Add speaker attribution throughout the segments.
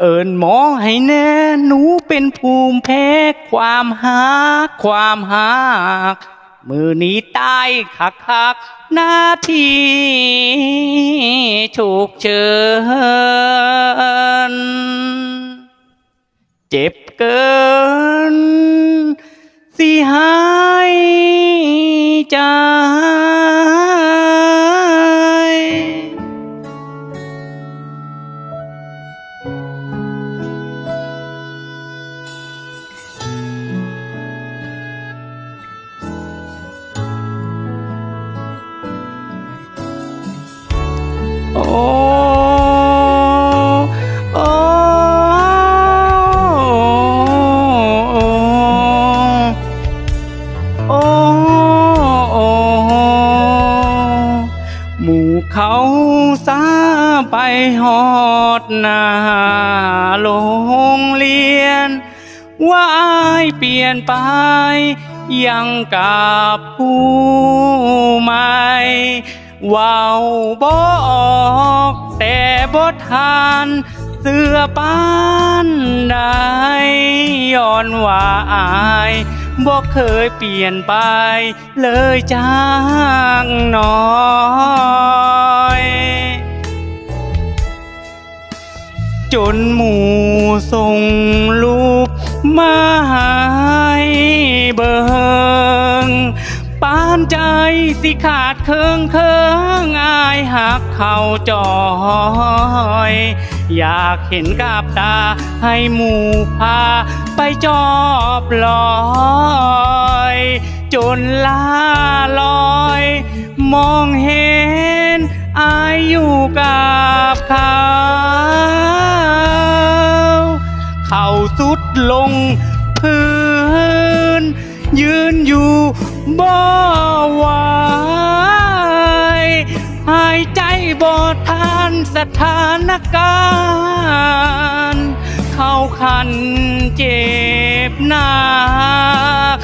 Speaker 1: เอิญหมอให้แน่หนูเป็นภูมิแพ้ความหักความหักมือนี้ตายคักคักหน้าทีฉุกเฉินเจ็บเกิน สิหายใจ โอ้โอ้โอ้โอ้หมู่เขาซาไปหอดหน้าโรงเรียน ว่าอายเปลี่ยนไป ยังกับผู้ใหม่ ว้าวบออกแต่บ่ทานเสื้อปานใดย้อนว่าอายบ่เคยเปลี่ยนไปเลยจางน้อยจนหมู่ส่งลูกมาให้เบิงปานใจสิขาดเคิงเคิงอาย หักเขาจอย อยากเห็นกับตาให้หมู่พาไปจอบลอย จนลาลอย มองเห็นอายอยู่กับเขาเขาสุดลงพื้น ยืนอยู่บ่ไหวา บ่ทานสถานการณ์ เข้าคันเจ็บหนัก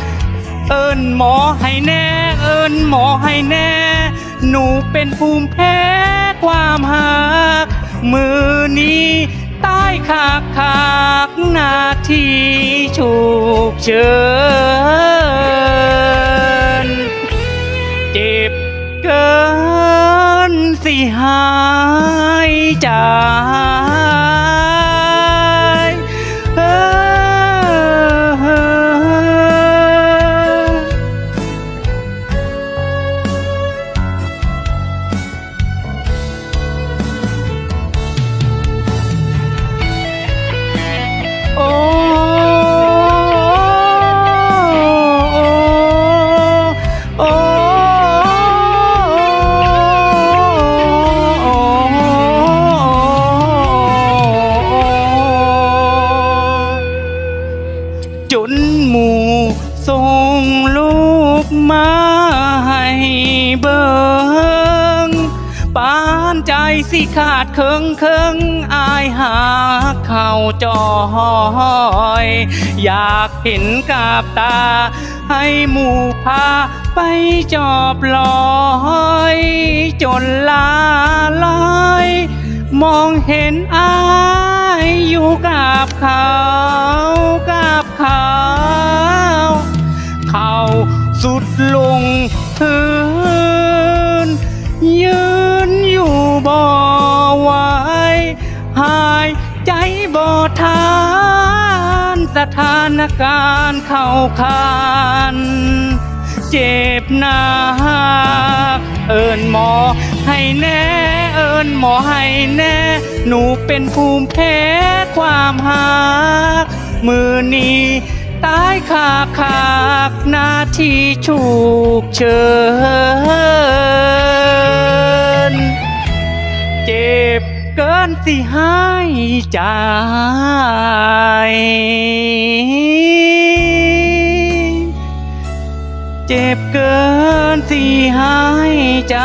Speaker 1: เอิญหมอให้แน่ เอิญหมอให้แน่ หนูเป็นภูมิแพ้ความหัก มือนี้ใตายขากขากนาทีฉุกเฉินเจ็บเกิน สิหายใจ หมู่ส่งลูกมาให้เบิงปานใจสิขาดเคิงเคิงอายหาเข้าจอย อยากเห็นกับตา ให้หมู่พาไปจอบลอย จนลาลอยมองเห็นอายอยู่กับเขากับ สุดลงพื้น ยืนอยู่บ่ไหวหายใจบ่ทาน สถานการณ์เข้าคานเจ็บหนักเอิญหมอให้แน่เอิญหมอให้แน่ หนูเป็นภูมิแพ้ความหักมือนี้ ตายขากขากนาที่ฉุกเฉินเจ็บเกินสิหายใจเจ็บเกินสิหายใจ